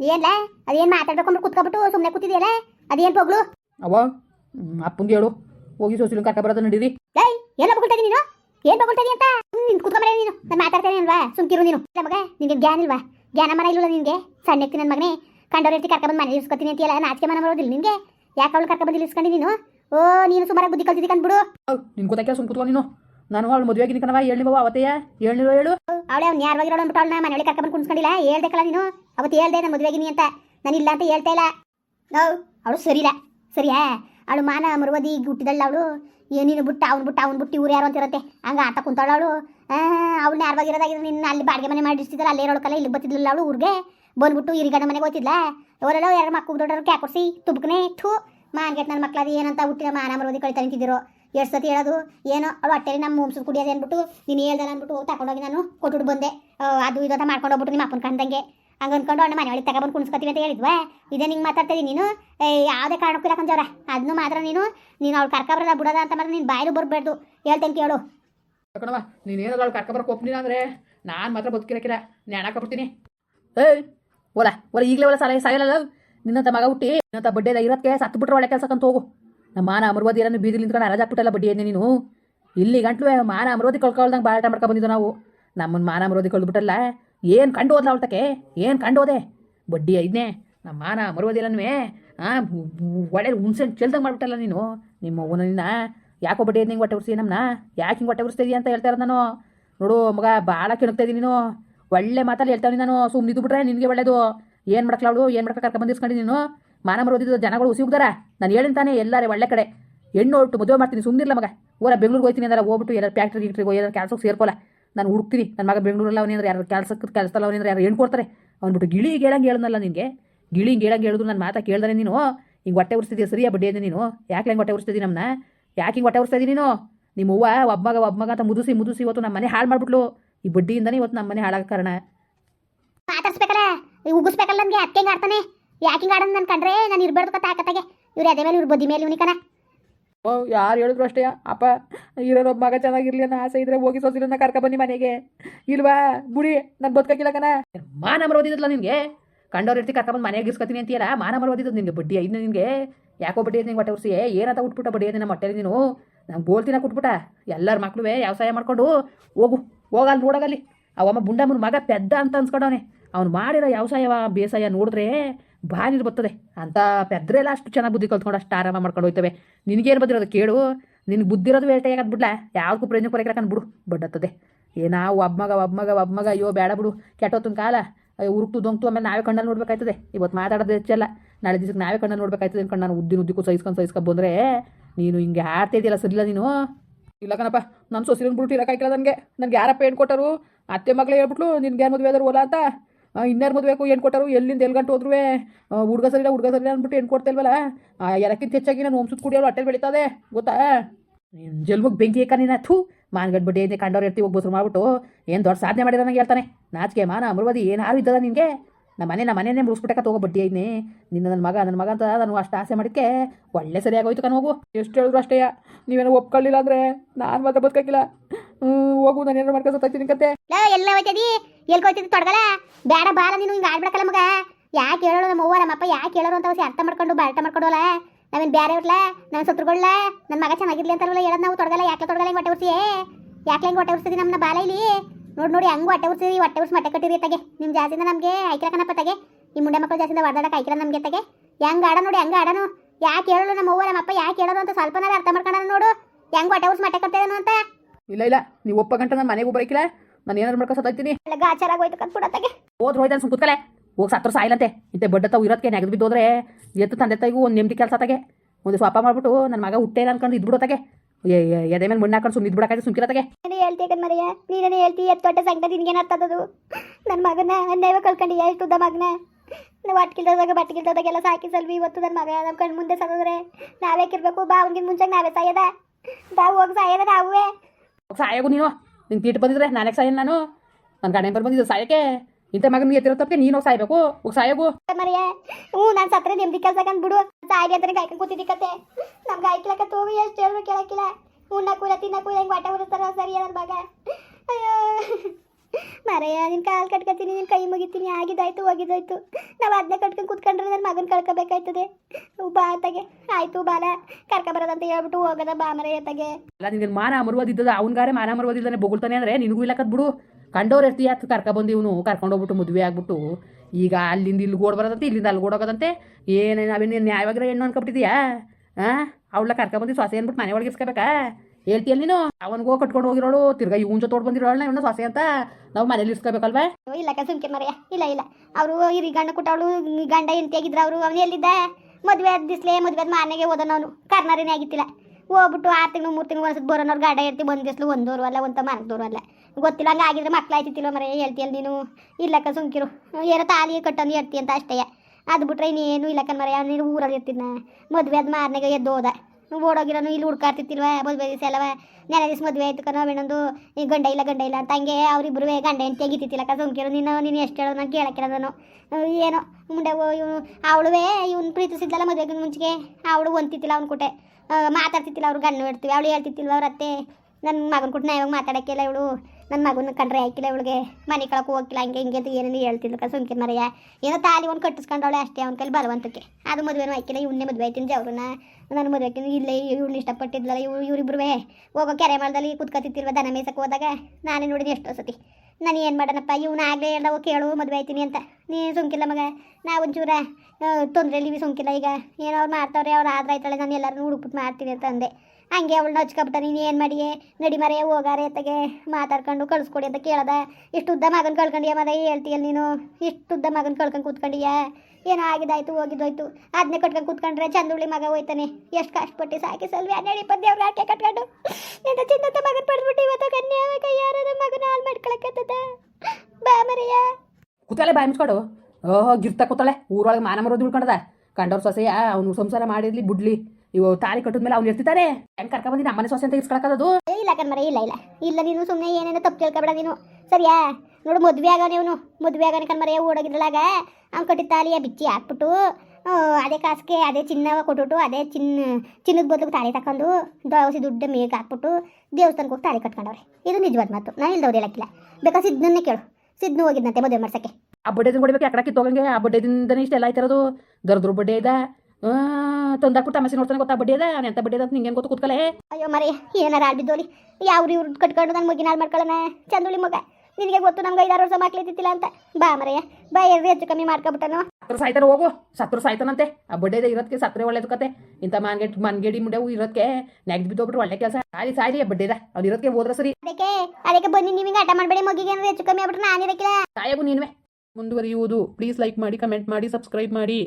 ಏನ್ಲ? ಅದೇನ್ ಮಾತಾಡ್ಬೇಕು ಕುತ್ಕೊಬಿಟ್ಟು ಸುಮ್ಮನೆ ಕೂತಿದೆಯಲ್ಲ ಅದೇನ್ ಪೋಗ್ಲು? ಅವ ಅಪ್ಪಂಗೆ ಹೇಳು. ಹೋಗಿ ಸೋಸಿಲು ಕರ್ಕ ಬರೋದು ನಡೀರಿ ಏಯ್ ಎಲ್ಲ ಬಗಳ್ತಾ ನೀನು? ಏನ್ ಬಗಳ್ತಾ ಇದೀಯ ಅಂತ? ನಿನ್ ಕುತ್ಕೊಂಬರ ನೀನು. ನಾನು ಮಾತಾಡ್ತೇನೆ ಅಲ್ವಾ ಸುಮ್ಕಿರು ನೀನು. ಮಗ ನಿನ್ಗೆ ಜ್ಞಾನ ಇಲ್ವಾ? ಜ್ಞಾನ ಮರ ಇಲ್ವಲ್ಲ ನಿನ್ಗೆ? ಸಣ್ಣ ಎತ್ತಿ ನನ್ನ ಮಗನೇ ಕಂಡವ್ರ ರೀತಿ ಕರ್ಕೊಂಡ್ ಮನೆ ಇಸ್ಕೊತೀನಿ ಅಂತೀಯಲ್ಲ ನಾಚಿಕೆ ಮನ ಬರೋದಿಲ್ಲ ನಿನ್ಗೆ? ಯಾಕೆ ಅವಳು ಕರ್ಕ ಬಂದು ಇಸ್ಕೊಂಡಿ ನೀನು? ಓ ನೀನು ಸುಮಾರಾಗಿ ಬುದ್ಧಿ ಕಲ್ತಿದ್ದೀನಿ ಕಂಡ್ಬಿಡು. ನಿನ್ ಗೊತ್ತಾಕಿಲ್ಲ ಸುಮ್ ಕೂತ್ಕೊ ನೀನು? ನಾನು ಅವಳು ಮದುವೆ ಆಗಿನಿ ಕಣವ ಹೇಳಿವ ಅವತ್ತೆಯ ಹೇಳಿರೋ ಹೇಳು ಅವಳೆ, ಅವ್ನು ಯಾರವಾಗಿರೋ ಅಂದ್ಬಿಟ್ಟು ಅವಳನ್ನ ಮನೆಯಲ್ಲಿ ಕರ್ಕೊಂಡು ಕುಣಿಸ್ಕೊಂಡಿಲ್ಲ? ಹೇಳ್ಬೇಕಲ್ಲ ನೀನು? ಅವತ್ತು ಹೇಳ್ದೆ ನಾನು ಮದುವೆಗಿನಿ ಅಂತ. ನಾನು ಇಲ್ಲ ಅಂತ ಹೇಳ್ತಾ ಇಲ್ಲ. ಅವಳು ಸರಿಲ್ಲ ಸರಿಯಾ? ಅವಳು ಮಾನ ಮರುವದಿ ಹುಟ್ಟಿದಲ್ಲ ಅವಳು. ಏನೇನು ಬಿಟ್ಟ, ಅವ್ನು ಬಿಟ್ಟ, ಅವ್ನು ಬಿಟ್ಟು, ಇವ್ರು ಯಾರು ಅಂತ ಇರುತ್ತೆ ಹಂಗ ಆಟ ಕುಂತಾಳ ಅವಳು. ಅವಳು ಇರೋದಾಗಿದ್ರೆ ನಿನ್ನ ಅಲ್ಲಿ ಬಾಡಿಗೆ ಮನೆ ಮಾಡಿರ್ತಿದ್ದಲ್ಲ ಅಲ್ಲೇ ಇರೋಳಕಲ್ಲ ಇಲ್ಲಿ ಬರ್ತಿದ್ಲಿಲ್ಲ ಅವಳು ಊರಿಗೆ? ಬಂದ್ಬಿಟ್ಟು ಹಿರಿಗಣ್ಣ ಮನೆಗೆ ಹೋಗ್ತಿದ್ಲ ಅವರೆಲ್ಲ ಎರಡು ಮಕ್ಕಳು ದೊಡ್ಡವ್ರು ಕ್ಯಾಕೊಡ್ಸಿ ತುಬ್ಕನೆ, ಥೂ, ಮಾನ್ಗೆಟ್ ನನ್ನ ಮಕ್ಳದು ಏನಂತ ಹುಟ್ಟಿದ ಮಾನ ಮರುವದಿ ಕಳಿತಾ ನಿಂತಿದ್ರು ಎಷ್ಟು ಸತಿ ಹೇಳೋದು ಏನೋ ಅವಳು ಹೊಟ್ಟೆಲಿ ನಮ್ಮ ಮುಂಸು ಕುಡಿಯೋದು ಅಂದ್ಬಿಟ್ಟು ನೀನು ಹೇಳ್ದಲ್ಲ ಅಂದ್ಬಿಟ್ಟು ಹೋಗಿ ತಗೊಂಡೋಗಿ ನಾನು ಕೊಟ್ಬಿಟ್ಟು ಬಂದೆ ಆ, ಅದು ಇದು ಅಂತ ಮಾಡ್ಕೊಂಡು ಹೋಗ್ಬಿಟ್ಟು ನಿಮ್ಮ ಅಪ್ಪನ ಕಂಡಂಗೆ ಹಂಗೆ ಅಂದ್ಕೊಂಡು ಅಣ್ಣ ಮನೆ ಒಳಗೆ ತಗೊಬಂದು ಕುಣಿಸ್ಕೊತೀವಿ ಅಂತ ಹೇಳಿದ್ವಾ ಇದೇ ನಿಂಗೆ ಮಾತಾಡ್ತೀನಿ ನೀನು ಏ, ಯಾವುದೇ ಕಾರಣಕ್ಕೂ ಇಲ್ಲ ಕಂಜವ್ರ ಅದನ್ನು ಮಾತ್ರ ನೀನು ನೀನು ಅವ್ಳು ಕರ್ಕೊಬರಲ್ಲ ಬಿಡೋದ ಅಂತ ಮಾತ್ರ ನೀನು ಬಾಯಲು ಬರಬೇಡ್ದು ಹೇಳ್ತೇನೆ ಕೇಳು ಕಣವ ನೀನು ಏನಾದ್ರು ಅವಳು ಕರ್ಕ ಬರಕ್ಕೆ ಒಪ್ನಿಲ್ಲ ಅಂದರೆ ನಾನು ಮಾತ್ರ ಬದುಕಿರಕ್ಕಿಲ್ಲ ನಾನು ಹಾಕಬಿಡ್ತೀನಿ ಏಯ್ ಓಲ ಓಲ ಈಗಲೇ ಒಳ ಸಾಲ ಸಾಯಲ್ಲ ನಿನ್ನಂತ ಮಗ ಹುಟ್ಟಿ ನಿನ್ನಂತ ಬಡ್ಡೆಲ್ಲ ಇರೋದಕ್ಕೆ ಸತ್ತು ಬಿಟ್ರೆ ಒಳ್ಳೆ ಕೆಲಸಕ್ಕಂತ ಹೋಗು ನಮ್ಮ ಮಾನ ಅಮರವಾದಿ ಏನನ್ನು ಬೀದಿಲಿ ನಿಂತ್ಕೊಂಡು ಅರಾಜಾಕ್ಬಿಟ್ಟಲ್ಲ ಬಡ್ಡಿ ಏನೇ ನೀನು? ಇಲ್ಲಿ ಗಂಟ್ಲು ಮಾನ ಅಮರ್ವಾದಿ ಕಳ್ಕೊಳ್ದಂಗೆ ಬಾಳಾಟ ಮಾಡ್ಕೊಂಡು ಬಂದಿದ್ದು ನಾವು? ನಮ್ಮನ್ನು ಮಾನ ಅಮರವಾದಿ ಕಳ್ದುಬಿಟ್ಟಲ್ಲ? ಏನು ಕಂಡು ಹೋದ್ಲ ಅವಳ್ತಕ್ಕೆ? ಏನು ಕಂಡು ಹೋದೆ? ಬಡ್ಡಿ ಐದನೇ ನಮ್ಮ ಮಾನ ಅಮರವಾದಿ ಎಲ್ಲನೂ ಹಾಂ ಒಳ್ಳೆ ಹುಣ್ಸೆನ್ ಚೆಲ್ದಂಗೆ ಮಾಡ್ಬಿಟ್ಟಲ್ಲ ನೀನು? ನಿಮ್ಮ ನಿನ್ನ ಯಾಕೋ ಬಡ್ಡಿ ನಿಂಗೆ ಹೊಟ್ಟೆ ಉರ್ಸಿ ನಮ್ಮನ್ನ ಯಾಕೆ ಹಿಂಗೆ ಹೊಟ್ಟೆ ಉರ್ಸ್ತಾ ಅಂತ ಹೇಳ್ತಾ ಇರೋದು ನಾನು? ನೋಡು, ಮಗ ಭಾಳ ಕೆಣಕ್ತಾ ಇದ್ದೀನಿ ನೀನು. ಒಳ್ಳೆ ಮಾತಲ್ಲಿ ಹೇಳ್ತಾವೆ ನಾನು ಸುಮ್ಮನೆ ಬಿಟ್ರೆ ನಿನಗೆ ಒಳ್ಳೇದು. ಏನು ಮಾಡಕ್ಲ ಅವಳು? ಏನು ಮಾಡ್ಕೊಳ್ಳೋಕೆ ಕರ್ಕೊಂಡು ನೀನು? ಮಾನ ಮರೋದಿದ್ದು ಜನಗಳು ಉಸಿ ಹೋಗ್ದಾರ ನಾನು ಹೇಳಿನ ತಾನೇ ಎಲ್ಲಾರೆ ಒಳ್ಳೆ ಕಡೆ. ಹೆಣ್ಣು ಒಟ್ಟು ಮದುವೆ ಮಾಡ್ತೀನಿ ಸುಮ್ಮನಿರ್ಲ ಮಗ. ಊರ ಬೆಂಗಳೂರು ಹೋಗ್ತೀನಿ ಅಂದ್ರೆ, ಹೋಗ್ಬಿಟ್ಟು ಎಲ್ಲಾರು ಫ್ಯಾಕ್ಟ್ರಿ ಹೋಗಿ ಏನಾರು ಕೆಲಸಕ್ಕೆ ಸೇರ್ಕೊಲ್ಲ. ನಾನು ಹುಡುಕ್ತೀನಿ ನನ್ನ ಮಗ ಬೆಂಗಳೂರಲ್ಲಿ ಅವನೇಂದ್ರೆ ಯಾರು ಕೆಲಸಕ್ಕೆ ಕೆಲಸದಲ್ಲ ಅವನೇಂದ್ರೆ ಯಾರು ಹೆಣ್ಣು ಕೊಡ್ತಾರೆ. ಅವ್ನ್ಬಿಟ್ಟು ಗಿಳಿ ಹೇಳಂಗೆ ಹೇಳನಲ್ಲ ನಿನಗೆ? ಗಿಳಿ ಹೇಳಂಗೆ ಹೇಳಿದ್ರು ನನ್ನ ಮಾತಾ ಕೇಳ್ದಾನೆ ನೀನು? ಹಿಂಗೆ ಹೊಟ್ಟೆ ಉರ್ಸ್ತಿದ್ದೀಯ ಸರಿಯಾ ಬಡ್ಡಿ ಅಂದೆ ನೀನು? ಯಾಕೆ ಹೆಂಗೆ ಹೊಟ್ಟೆ ಉರ್ಸ್ತಿದ್ದೀನಿ ನಮ್ಮನ್ನ ಯಾಕೆ ಹಿಂಗೆ ಹೊಟ್ಟೆ ಉರ್ಸ್ತಾ ಇದ್ದೀನಿ ನೀನು? ನಿಮ್ಮ ಅವ್ವ, ಒಬ್ಬ ಮಗ ಒಬ್ಬ ಮಗ ಅಂತ ಮುದುಸಿ ಮುದುಸಿ ಇವತ್ತು ನಮ್ಮ ಮನೆ ಹಾಳು ಮಾಡ್ಬಿಟ್ಲು. ಈ ಬಡ್ಡಿಯಿಂದನೇ ಇವತ್ತು ನಮ್ಮ ಮನೆ ಹಾಳಾಗ ಕಾರಣ. ಮಾತಾಡ್ಸ್ಬೇಕಲ್ಲ? ಉಗಿಸ್ಬೇಕಲ್ಲ ನನಗೆ? ಅತ್ತೆ ಹೆಂಗೆ ಆಡ್ತಾನೆ? ಯಾಕೆ ಆಡನ್ ಆಡೋದು ನಾನು ಕಂಡ್ರೆ ನಾನು ಇರ್ಬಾರ್ದು ಕತ್ತ ಆಕತ್ತಾಗೆ ಇವ್ರು ಅದೇ ಮೇಲೆ ಇವ್ರು ಬದಿ ಮೇಲೆ ಇವನಿಕನ ಓ ಯಾರು ಹೇಳಿದ್ರು ಅಷ್ಟೇ? ಅಪ್ಪ ಇರೋ ಒಬ್ಬ ಮಗ ಚೆನ್ನಾಗಿರ್ಲಿ ಅನ್ನೋ ಆಸೆ ಇದ್ರೆ ಹೋಗಿ ಸೊಸಿರನ್ನ ಕರ್ಕ ಬನ್ನಿ ಮನೆಗೆ. ಇಲ್ವಾ? ಬುಡಿ ನಾನು ಬದುಕಕ್ಕಿಲ್ಲ ಕಣ ಮಾನ ಮರೋದಿದ್ದಲ್ಲ ನಿನಗೆ? ಕಂಡವ್ರ ಇರ್ತಿ ಕರ್ಕ ಬಂದು ಮನೆಗೆ ಇಸ್ಕೊತೀನಿ ಅಂತೀಯಲ್ಲ? ಮಾನ ಮರೋದಿದ್ದು ನಿನಗೆ ಬಡ್ಡಿ ಐದು ನಿನಗೆ? ಯಾಕೋ ಬಡ್ಡಿ ಐದು ನಿಂಗೆ ಹೊಟ್ಟೆ ಉರ್ಸಿ. ಏನಂತ ಉಟ್ಬಿಟ್ಟ ಬಡ್ಡಿ ನಮ್ಮ ಹೊಟ್ಟೆಲಿ ನೀನು? ನಂಗೆ ಬೋಲ್ತಿನ ಕುಟ್ಬಿಟ್ಟ ಎಲ್ಲರ ಮಕ್ಳು ವ್ಯವಸಾಯ ಮಾಡ್ಕೊಂಡು ಹೋಗು. ಹೋಗಲ್ಲಿ ನೋಡೋದಲ್ಲಿ ಅವಮ್ಮ ಬುಂಡಮ್ಮನ ಮಗ ಪೆದ್ದ ಅಂತ ಅನ್ಸ್ಕೊಂಡವನೆ. ಅವ್ನು ಮಾಡಿರೋ ವ್ಯವಸಾಯ ಬೇಸಾಯ ನೋಡಿದ್ರೆ ಬಾನಿರ್ ಬರ್ತದೆ. ಅಂತ ಪೆದ್ರೆಲ್ಲ ಅಷ್ಟು ಚೆನ್ನಾಗಿ ಬುದ್ಧಿ ಕಲ್ತ್ಕೊಂಡು ಅಷ್ಟು ಆರಾಮ ಮಾಡ್ಕೊಂಡು ಹೋಯ್ತವೆ. ನಿನಗೇನು ಬಂದಿರೋದು ಕೇಳು. ನಿನ್ಗೆ ಬುದ್ಧಿ ಇರೋದು ವೇಟೆ ಆಗದ್ ಬಿಡ್ಲ? ಯಾವ್ದಕ್ಕೂ ಪ್ರಯೋಜನ ಕೊರಕ್ಕೆ ಕಂಡು ಬಿಡು. ಬಡ್ಡತ್ತದೆ ಏನಾ ಒಬ್ಬ ಮಗ ಒಬ್ಬ ಮಗ ಅಯ್ಯೋ ಬೇಡ ಬಿಡು. ಕೆಟ್ಟೋತನ ಕಾಲ. ಉರುಕ್ತು ದೊಂಕ್ತು ಆಮೇಲೆ ನಾವೇ ಕಣ್ಣಲ್ಲಿ ನೋಡ್ಬೇಕಾಯ್ತದೆ. ಇವತ್ತು ಮಾತಾಡೋದು ಹೆಚ್ಚಲ್ಲ ನಾಳೆ ದಿವಸಕ್ಕೆ ನಾವೇ ಕಣ್ಣಲ್ಲಿ ನೋಡ್ಬೇಕಾಯ್ತದೆ ಅನ್ಕೊಂಡು ನಾನು. ಉದ್ದಿನ ಉದ್ದಿಕ್ಕೂ ಸಹಿಸ್ಕೊಂಡು ಸಹಿಸ್ಕೊಂಡು ಬಂದರೆ ನೀನು ಹಿಂಗೆ ಆಡ್ತಾ ಸರಿಲ್ಲ ನೀನು? ಇಲ್ಲ ಕಣಪ್ಪ ನನ್ನ ಸೊಸಿರನ್ ಬಿಟ್ಟು ಇರೋಕ್ಕಾಗಿಲ್ಲ ನನಗೆ. ನನಗೆ ಯಾರಪ್ಪ ಏನು ಕೊಟ್ಟರು ಅತ್ತೆ ಮಗಳೇ ಹೇಳ್ಬಿಟ್ಲು, ನಿನ್ಗೆ ಏನು ಮದುವೆ ಆದರೂ ಓಲಾ ಅಂತ. ಇನ್ಯಾರು ಮದುವೆಕು ಏನು ಕೊಟ್ಟರು? ಎಲ್ಲಿಂದ ಎಲ್ಲಿ ಗಂಟು ಹೋದ್ರು ಹುಡುಗ ಸರಿಲ್ಲ ಹುಡುಗ ಸರಿಲ್ಲ ಅಂದ್ಬಿಟ್ಟು ಏನು ಕೊಡ್ತಿಲ್ವಲ್ಲ ಎಲ್ಲಕ್ಕಿಂತ ಹೆಚ್ಚಾಗಿ ನಾನು ಓಮ್ಸುತ್ತ ಕುಡಿಯೋ ಅಟ್ಟೆ ಬೆಳೀತದೆ, ಗೊತ್ತಾ? ಜಲ್ಮಗ್ ಬೆಂಕಿ ಏಕ ನೀನು? ಥೂ ಮಾನ್ಗಡ್ ಬಡ್ಡಿ ಕಂಡೋರು ಕಂಡವ್ರು ಇರ್ತೀವಿ ಒಬ್ಬರು ಮಾಡ್ಬಿಟ್ಟು ಏನು ದೊಡ್ಡ ಸಾಧನೆ ಮಾಡಿದ ನಂಗೆ ಹೇಳ್ತಾನೆ. ನಾಚಿಕೆ ಮಾನ, ಅಮೃವಾದಿ ಏನಾರು ಇದ್ದದ ನಿನಗೆ? ನಮ್ಮ ಮನೆ ನಮ್ಮ ಮನೆಯೇ ಮುಗಿಸ್ಬಿಟ್ಟಕ್ಕ ತಗೋ ಬಡ್ಡಿ ಐನೆ ನಿನ್ನ ನನ್ನ ಮಗ ನನ್ನ ಮಗ ಅಂತ ನಾನು ಅಷ್ಟು ಆಸೆ ಮಾಡಿಕೆ ಒಳ್ಳೆ ಸರಿಯಾಗೋಯ್ತು ಕಣ ಹೋಗು ಎಷ್ಟು ಹೇಳಿದ್ರು ಅಷ್ಟೇ, ನೀವೇನೋ ಒಪ್ಕೊಳ್ಳಿಲ್ಲ ಅಂದರೆ ನಾನು ಮಾತ್ರ ಬದುಕಾಗಿಲ್ಲ ಹ್ಞೂ ಹೋಗು, ನಾನು ಏನಾರು ಮಾಡ್ಕೊಂಡು ಸತ್ತಾಯ್ತೀನಿ ಕತೆ. ಲೋ, ಎಲ್ಲ ಹೋಯ್ತದಿ ಎಲ್ಲಿ ಹೋಯ್ತಿದ್ದು ತೊಡಗಲ್ಲ? ಬೇಡ, ಬಾಲ, ನೀನು ಹಿಂಗೆ ಆಡ್ಬಿಡಕಲ್ಲ ಮಗ. ಯಾಕೆ ಹೇಳೋಳು ನಮ್ಮ ಅವ್ವ ನಮ್ಮಪ್ಪ ಯಾಕೆ ಹೇಳೋರು ಅಂತ ಅವಸಿ ಅರ್ಥ ಮಾಡ್ಕೊಂಡು ಬಾಟ ಮಾಡ್ಕೊಡೋಲ್ಲ ನಾವೇನು ಬೇರೆ ಇರ್ಲ ನಾನು ಸತ್ರುಗೊಳ್ಳ ನನ್ನ ಮಗ ಚೆನ್ನಾಗಿರ್ಲಿ ಅಂತಾರಲ್ಲ, ಹೇಳೋದು ನಾವು ತೊಡಗಲ್ಲ. ಯಾಕೆ ತೊಡಗಲ್ಲ, ಹಿಂಗೆ ಹೊಟ್ಟೆ ಉರ್ಸಿ ಯಾಕೆ ಹೆಂಗೆ ಹೊಟ್ಟೆ ಉರ್ಸಿದಿ ನಮ್ಮನ್ನ ಬಾಲ ಇಲ್ಲಿ? ನೋಡಿ ನೋಡಿ, ಹಂಗೆ ಹೊಟ್ಟೆ ಉರ್ಸಿರಿ ಹೊಟ್ಟೆ ಉರ್ಸಿ ಮಟ್ಟೆ ಕಟ್ಟಿರಿ ತಗೆ. ನಿಮ್ಮ ಜಾಸ್ತಿಯಿಂದ ನಮಗೆ ಐಕ್ರಕನಪ್ಪ ತಗೆ. ಈ ಮುಂಡೆ ಮಕ್ಕಳು ಜಾಸ್ತಿಯಿಂದ ಹೊಡೆದಾಡಕ್ಕೆ ಐಕ್ರ ನಮಗೆ ತಗೆ. ಹೆಂಗೆ ಆಡ ನೋಡಿ, ಹಂಗೆ ಆಡನು ಯಾಕೆ ಹೇಳೋಳು ನಮ್ಮ ಅವ್ವ ನಮ್ಮಪ್ಪ ಯಾಕೆ ಹೇಳೋದು ಅಂತ ಸ್ವಲ್ಪನಾರ ಅರ್ಥ ಮಾಡ್ಕೊಂಡ ನೋಡು. ಹೆಂಗೆ ಹೊಟ್ಟೆ ಉರ್ಸಿ ಮಟ್ಟೆ ಕಟ್ತೇನು ಅಂತ. ಇಲ್ಲ ಇಲ್ಲ. ನೀವು ಒಪ್ಪ ಗಂಟೆ ನಾನು ಮನೆಗೂ ಬರಕಿಲ್ಲ ನಾನು ಏನಾದ್ರು ಮಾಡ್ಕೊಂಡು ಸತ್ತಾಯ್ತೀನಿ ಎಲ್ಲ ಗಾಚಾರಾಗೋಯ್ತು ಕತ್ಬಿಡತ್ತಾಗೆ ಹೋದ್ರೆ ಹೋಯ್ತಾನೆ ಸುಮ್ ಕೂತ್ಕಲೆ. ಹೋಗಿ ಸತ್ರ ಸಾಯಿಲಂತೆ. ಇಂತೆ ಬಡ್ಡ ತಾವು ಇರೋದಕ್ಕೆ ನೆಗೆದು ಬಿದ್ದೋದ್ರೆ ಎತ್ತು ತಂದೆ ತಾಯಿಗೂ ಒಂದು ನೆಮ್ಮದಿ ಕೆಲಸ ತಗೆ ಒಂದು ಸ್ವಪ್ಪ ಮಾಡ್ಬಿಟ್ಟು ನನ್ನ ಮಗ ಹುಟ್ಟೇನ ಅನ್ಕೊಂಡು ಇದ್ಬಿಡೋತಾಗೆ ಎದೆ ಮೇಲೆ ಮಣ್ಣು ಹಾಕೊಂಡು ಸುಮ್ಮನೆ ಇದ್ಬಿಡಕ್ಕೆ ಸುಮ್ಕಿರತ್ತಾಗೆ ನೀನೇ ಹೇಳ್ತೀಯ ಮರಿಯ. ನೀನೇ ಹೇಳ್ತಿ ಎತ್ತು ದೊಡ್ಡ ಸಂಗತಿ ನಿನ್ಗೇನು ಅರ್ಥದದು ನನ್ನ ಮಗನ ಅನ್ಯಾಯ ಕಳ್ಕೊಂಡು ಉದ್ದ ಮಗನ. ನಾವು ಅಟ್ಕಿಲ್ದಾಗ ಬಟ್ಕಿಲ್ದಾಗೆಲ್ಲ ಸಾಕಿ ಸಲ್ವಿ. ಇವತ್ತು ನನ್ನ ಮಗ ನಮ್ಮ ಕಣ್ಣು ಮುಂದೆ ಸತ್ತೋದ್ರೆ ನಾವೇಕಿರ್ಬೇಕು ಬಾ ಅವ್ನಿಗಿನ ಮುಂಚೆ ನಾವೇ ಸಾಯದ. ಬಾ ಹೋಗಿ ಸಾಯದ ನಾವೇ ಸಾಯಗು ನೀನು. ನಿಂಗೆ ತೀಟ್ ಬಂದಿದ್ರೆ ನಾನೇ ಸಾಯನ್ ನಾನು. ನನ್ನ ಗಂಡ ಬರ್ ಬಂದಿದ್ದು ಸಾಯಕ್ಕೆ. ಇಂಥ ಮಗನ ಎತ್ತಿರೋ ತಪ್ಪಿಗೆ ನೀನು ಸಾಯ್ಬೇಕು. ಹೋಗಿ ಸಾಯಗು. ಮರಿಯ, ಹ್ಞೂ, ನಾನು ಸತ್ರ ನೆಮ್ಮದಿ ಕೆಲಸ ಬಿಡು. ಸಾಯಿಗೆ ಅಂತ ಗಾಯ್ಕೊಂಡು ಕೂತಿದ್ದಿ ಕತೆ. ನಮ್ಗೆ ಗಾಯ್ಕಲಕ್ಕ ತೋವಿ ಎಷ್ಟು ಹೇಳಿದ್ರು ಕೇಳಕ್ಕಿಲ್ಲ. ಉಣ್ಣ ಕೂಲ ತಿನ್ನ ಕೂಲ ಹಿಂಗೆ ಹೊಟ್ಟೆ ಉರಿಸ್ತಾರ ಸರಿ ನನ್ನ ಮಗ ಅಯ್ಯೋ. ಮರೆಯ ನಿನ್ನ ಕಾಲು ಕಟ್ಕೊತೀನಿ ನಿನ್ನ ಕೈ ಮುಗಿತೀನಿ, ಆಗಿದ್ದಾಯ್ತು, ಹೋಗಿದ್ದಾಯ್ತು. ನಾವು ಅದನ್ನೇ ಕಟ್ಕೊಂಡು ಕೂತ್ಕೊಂಡ್ರೆ ನನ್ನ ಮಗನ ಕಳ್ಕೊಬೇಕಾಯ್ತದೆ. ಬಾ ತಗೆ ಆಯ್ತು, ಬಾಲ. ಕರ್ಕ ಬರೋದಂತ ಹೇಳ್ಬಿಟ್ಟು ಹೋಗದ ಬಾ ಮರೆಯ ತಗೆ ಅಲ್ಲ ನಿನ್ನ ಮಾನ ಮರುವದಿದ್ದದ ಅವನ್ಗಾರೆ ಮಾನ ಮರುವದಿಲ್ದಾನೆ ಬೊಗಳ್ತಾನೆ ಅಂದ್ರೆ ನಿನಗೂ ಇಲ್ಲ ಬಿಡು ಕಂಡವ್ರು ಎಷ್ಟು ಯಾತ್ ಕರ್ಕ ಬಂದು ಇವನು? ಕರ್ಕೊಂಡು ಹೋಗ್ಬಿಟ್ಟು ಮದುವೆ ಆಗ್ಬಿಟ್ಟು. ಈಗ ಅಲ್ಲಿಂದ ಇಲ್ಲಿ ಗೋಡ್ ಬರೋದಂತೆ, ಇಲ್ಲಿಂದ ಅಲ್ಲಿ ಓಡೋಗದಂತೆ ಏನೇನು ಅವೇನು ನ್ಯಾಯವಾಗಿರೋ ಹೆಣ್ಣು ಅನ್ಕೊಬಿಟ್ಟಿದ್ಯಾ? ಹಾಂ ಅವಳ ಸ್ವಾಸ ಸೊಸೆ ಅಂದ್ಬಿಟ್ಟು ಮನೆ ಒಳಗೆ ಇರ್ಸ್ಕೋಬೇಕಾ ಹೇಳ್ತೀಯಲ್ಲ ನೀನು ಅವನಿಗೋ ಕಟ್ಕೊಂಡು ಹೋಗಿರೋಳು, ತಿರ್ಗಾ ಇವನ್ ಜೊತೆ ಬಂದಿರೋಳನ್ನ ಇವನ ಸೊಸೆ ಅಂತ ನಾವು ಮನೇಲಿ ಇರ್ಸ್ಕೋಬೇಕಲ್ವಾ ಇಲ್ಲ ಸುಮ್ಕೆ ಮರೆಯ ಇಲ್ಲ ಇಲ್ಲ. ಅವರು ಈ ಗಂಡ ಕೊಟ್ಟವಳು, ಗಂಡ ಹೆಂಡತಿಯಾಗಿದ್ರು ಅವರು, ಅವನು ಎಲ್ಲಿದ್ದ? ಮದುವೆ ಆದ ದಿಸ್ಲೇ, ಮದುವೆ ಆದ ಮನೆಗೆ ಹೋದನು ಅವನು. ಕರ್ನಾರಿನೇ ಆಗಿತ್ತಿಲ್ಲ. ಹೋಗ್ಬಿಟ್ಟು ಆರು ತಿಂಗಳು, ಮೂರು ತಿಂಗಳು ಒಂದ್ಸತಿ ಬರೋನವ್ರು ಗಾಡ ಇರ್ತಿ ಒಂದು ದಿಸ್ಲು ಒಂದೂರು ಅಲ್ಲ ಒಂದು ಮರದೂರು ಅಲ್ಲ ಗೊತ್ತಿಲ್ಲ, ಹಂಗೆ ಆಗಿದ್ರೆ ಮಕ್ಳು ಆಯ್ತಿತ್ತಿಲ್ಲ ಮರೆ ಹೇಳ್ತೀಯಲ್ಲ ನೀನು. ಇಲ್ಲಕ್ಕ ಸುಮ್ಕಿರು. ಏನೋ ತಾಲಿ ಕಟ್ಟಂದು ಹೇಳ್ತಿ ಅಂತ ಅಷ್ಟೇ. ಅದು ಬಿಟ್ರೆ ಇನ್ನೇನು ಇಲ್ಲಕ್ಕ ಮರೆ ನೀನು ಊರಲ್ಲಿ ಇರ್ತಿದ್ನ. ಮದುವೆ ಆದ ಮಾರನೆಗೆ ಎದ್ದು ಹೋದ ಓಡೋಗಿರೋನು ಇಲ್ಲಿ ಹುಡ್ಕಾಡ್ತಿತ್ತಿಲ್ವ ಮದುವೆ ದಿವಸ ಅಲ್ಲವ ನೆನೆ ದಿವಸ ಮದುವೆ ಆಯ್ತು ಕಣೋ ಬೇಣಂದು ಈ ಗಂಡ ಇಲ್ಲ ಗಂಡ ಇಲ್ಲ ಅಂತ ಹಂಗೆ ಅವ್ರಿಬ್ರು ಗಂಡ ಹೆಂಡತಿ ತೆಗಿತಿತ್ತಿಲ್ಲ ಸುಮ್ಕಿರೋ ನೀನು ನೀನು ಎಷ್ಟು ಹೇಳೋ ನಾನು ಕೇಳಕ್ಕಿರೋದನು ಏನೋ ಇವನು ಅವಳುವೇ ಇವ್ನು ಪ್ರೀತಿಸಿದ್ದಲ್ಲ ಮದುವೆಗೆ ಮುಂಚೆಗೆ ಅವಳು ಒಂತಿತ್ತಿಲ್ಲ ಅವ್ನ ಕೊಟ್ಟೆ ಮಾತಾಡ್ತಿತ್ತಿಲ್ಲ ಅವ್ರು ಗಂಡು ಇಡ್ತೀವಿ ಅವಳು ಹೇಳ್ತಿತ್ತಿಲ್ವ ಅವ್ರ ಅತ್ತೆ ನನ್ನ ಮಗನ ಕೊಟ್ಟು ನಾ ಇವಾಗ ಮಾತಾಡೋಕ್ಕೆಲ್ಲ ಇವಳು ನನ್ನ ಮಗನ ಕಂಡ್ರೆ ಆಯ್ಕಿಲ್ಲ ಇವಳಿಗೆ ಮನೆ ಕಳಕ್ಕೆ ಹೋಗಿಲ್ಲ ಹಂಗೆ ಹಿಂಗೆ ಅಂತ ಏನೇನು ಹೇಳ್ತಿದ್ಲು ಸುಮ್ಕೆ ಮರೆಯ. ಏನೋ ತಾಲಿ ಒಂದು ಕಟ್ಟಿಸ್ಕೊಂಡವಳೆ ಅಷ್ಟೇ ಅವ್ನ ಕೈಲಿ ಬಲವಂತಕ್ಕೆ. ಅದು ಮದುವೆನೂ ಆಯ್ಕಿಲ್ಲ, ಇವನ್ನೇ ಮದುವೆ ಆಯ್ತೀನಿ ಅವ್ರನ್ನ. ನನ್ನ ಮದುವೆ ಆಯ್ತೀನಿ, ಇಲ್ಲೇ ಇವ್ಳನ್ನ ಇಷ್ಟಪಟ್ಟಿದ್ಲಲ್ಲ ಇವ್ ಇವರಿಬ್ರುವೆ. ಹೋಗೋ ಕೆರೆ ಮಳದಲ್ಲಿ ಕುತ್ಕೊತಿತ್ತಿಲ್ವ ದನ ಮೇಯ್ಸಕ್ಕೆ ಹೋದಾಗ? ನಾನೇ ನೋಡಿದೆ ಎಷ್ಟೋ ಸತಿ. ನಾನು ಏನು ಮಾಡೋಣಪ್ಪ ಇವ್ನು ಆಗಲೇ ಎಲ್ಲ ಕೇಳು ಮದುವೆ ಆಯ್ತೀನಿ ಅಂತ. ನೀ ಸುಮ್ಕಿಲ್ಲ ಮಗ, ನಾ ಒಂಚೂರ ತೊಂದರೆ ಇಲ್ಲಿ ಸುಮ್ಕಿಲ್ಲ ಈಗ. ಏನೋ ಅವ್ರು ಮಾಡ್ತಾವ್ರೆ, ಅವ್ರು ಆದ್ರೆ ಆಯ್ತಾಳೆ ನಾನು ಎಲ್ಲರೂ ಹುಡುಕ್ಬಿಟ್ಟು ಮಾಡ್ತೀನಿ ಅಂತ ಅಂದೆ. ಹಂಗೆ ಅವಳನ್ನ ಹಚ್ಕೊಬಿಟ್ಟ ನೀನು ಏನು ಮಾಡಿ ನಡಿ ಮರೆಯ ಹೋಗಾರೆ ಎತ್ತಗೆ ಮಾತಾಡ್ಕೊಂಡು ಕಳಿಸ್ಕೊಡಿ ಅಂತ ಕೇಳ್ದ. ಇಷ್ಟು ಉದ್ದ ಮಗನ ಕಳ್ಕೊಂಡಿಯ ಮರ ಹೇಳ್ತೀಯಲ್ಲ ನೀನು? ಇಷ್ಟು ಉದ್ದ ಮಗನ ಕಳ್ಕೊಂಡು ಕೂತ್ಕೊಂಡಿಯ? ಏನೋ ಆಗಿದಾಯ್ತು, ಹೋಗಿದ್ದೋಯ್ತು. ಅದನ್ನೇ ಕಟ್ಕೊಂಡು ಕೂತ್ಕೊಂಡ್ರೆ ಚಂದುಳ್ಳಿ ಮಗ ಹೋಯ್ತಾನೆ. ಎಷ್ಟು ಕಷ್ಟಪಟ್ಟು ಸಾಕಿ ಸಲ್ವಿ ಹನ್ನೆರಡು ಪದ್ಯ ಅವ್ರು ಆಕೆ ಕಟ್ಕೊಂಡು. ಎಂತ ಚಿನ್ನದ ಮಗನ ಪಡೆದ್ಬಿಟ್ಟು ಇವತ್ತು ಕನ್ಯಾ ಕೈಯಾರದ ಮಗನ ಹಾಳು ಮಾಡ್ಕೊಳಕತ್ತದ ಬಾ ಮರಿಯ ಕೂತಾಳೆ ಬಾಯಿ ಮುಚ್ಕೊಡು. ಓಹೋ, ಗಿರ್ತಾ ಕೂತಾಳೆ. ಊರೊಳಗೆ ಮಾನ ಮರೋದು ಉಳ್ಕೊಂಡದ. ಕಂಡವ್ರ ಸೊಸೆಯ, ಅವನು ಸಂಸಾರ ಮಾಡಿರ್ಲಿ, ಬಿಡ್ಲಿ. ಇವು ತಾಳಿ ಕಟ್ಟಿದ್ಮೇಲೆ ಅವ್ನು ಇರ್ತಿದ್ದಾರೆ ಹೆಂಗ್ ಕರ್ಕ ಬಂದಿ ನಮ್ಮನೆ ಸೊಸೆ ಅಂತ ಇಸ್ಕೊಳಕದು ಏ, ಇಲ್ಲ ಕಣ್ಮರೆ ಇಲ್ಲ ಇಲ್ಲ. ಇಲ್ಲ ನೀನು ಸುಮ್ಮನೆ ಏನೇನೋ ತಪ್ಪು ಕೇಳ್ಕೊಬೇಡ ನೀನು. ಸರಿಯಾ? ನೋಡು ಮದುವೆ ಆಗೋನೆ ಅವನು. ಮದುವೆ ಆಗೋನೆ ಕಣ್ಮರೆ ಓಡೋಗಿದ್ರಲಾಗ ಅವ್ನು ಕಟ್ಟಿದ ತಾಲಿಯ ಬಿಚ್ಚಿ ಹಾಕ್ಬಿಟ್ಟು ಆ, ಅದೇ ಕಾಸಿಗೆ ಅದೇ ಚಿನ್ನವ ಕೊಟ್ಬಿಟ್ಟು ಅದೇ ಚಿನ್ನ ಚಿನ್ನದ ಬದಲು ತಾಳಿ ತಕೊಂಡು ದವಸಿ ದುಡ್ಡು ಮೇಗ ಹಾಕ್ಬಿಟ್ಟು ದೇವಸ್ಥಾನಕ್ಕೆ ಹೋಗಿ ತಾಳಿ ಕಟ್ಕೊಂಡವ್ರೆ. ಇದು ನಿಜವಾದ ಮಾತು. ನಾನು ಇಲ್ದವ್ರು ಹೇಳಕ್ಕಿಲ್ಲ. ಬೇಕಾ ಸಿದ್ಧನ್ನೇ ಕೇಳು. ಸಿದ್ಧನು ಹೋಗಿದ್ದಂತೆ ಮದುವೆ ಮಾಡ್ಸಕ್ಕೆ. ಆ ಬಡ್ಡೆ ಕೊಡ್ಬೇಕು ಯಾಕಡೆ ಕಿತ್ತೋಗಂಗೆ. ಆ ಬಡ್ಡೆದಿಂದನೇ ಇಷ್ಟೆಲ್ಲ ಆಯ್ತಿರೋದು. ದರ್ದ್ರ ಬಡ್ಡೆ ತಂದಾಕ್ಬಿಟ್ಟು ತಮಸೆ ನೋಡ್ತಾನೆ ಗೊತ್ತಾ? ಬಡ್ಡಿ ಅದ ಎಂತ ಬಡ್ಡಿ ಅದ ಅಂತ ನಿಂಗೇನು ಗೊತ್ತು ಕೂತ್ಕಲೆ? ಅಯ್ಯೋ ಮರಿ ಏನಾರ ಆಡ್ಬಿದ್ದೋಲಿ ಯಾವ ಇವ್ರು ಕಟ್ಕೊಂಡು ನನ್ನ ಮಗಿನ ಹಾಳು ಮಾಡ್ಕೊಳ್ಳೋಣ ಚಂದುಳಿ ಮಗ. ನಿನಗೆ ಗೊತ್ತು ನಮ್ಗೆ ಐದಾರು ವರ್ಷ ಮಕ್ಳಿದ್ದಿತ್ತಿಲ್ಲ ಅಂತ. ಬಾ ಮರೆಯ ಬಾ ಎರಡು ಹೆಚ್ಚು ಕಮ್ಮಿ ಮಾಡ್ಕೊಬಿಟ್ಟನು. ಸತ್ರು ಸಾಯ್ತಾರ ಹೋಗು ಸತ್ರು ಸಾಯ್ತಾನಂತೆ. ಆ ಬಡ್ಡೆ ಇರೋದಕ್ಕೆ ಸತ್ರೆ ಒಳ್ಳೇದು ಕತೆ. ಇಂಥ ಮನ್ಗೆಟ್ ಮನ್ಗೇಡಿ ಮುಂಡೆವು ಇರೋದಕ್ಕೆ ನೆಗ್ದು ಬಿದ್ದೋಗ್ಬಿಟ್ರು ಒಳ್ಳೆ ಕೆಲಸ. ಸಾರಿ ಸಾರಿ ಬಡ್ಡೆದ ಅವ್ನು ಇರೋದಕ್ಕೆ ಹೋದ್ರೆ ಸರಿ. ಅದಕ್ಕೆ ಅದಕ್ಕೆ ಬನ್ನಿ ನೀವು ಆಟ ಮಾಡಬೇಡಿ ಮಗಿಗೆ ಹೆಚ್ಚು ಕಮ್ಮಿ ಆಗ್ಬಿಟ್ರೆ ನಾನು ಇರಕ್ಕಿಲ್ಲ ಸಾಯಗು ನೀನುವೆ. ಮುಂದುವರಿಯುವುದು. ಪ್ಲೀಸ್ ಲೈಕ್ ಮಾಡಿ ಕಮೆಂಟ್ ಮಾಡಿ ಸಬ್ಸ್ಕ್ರೈಬ್ ಮಾಡಿ.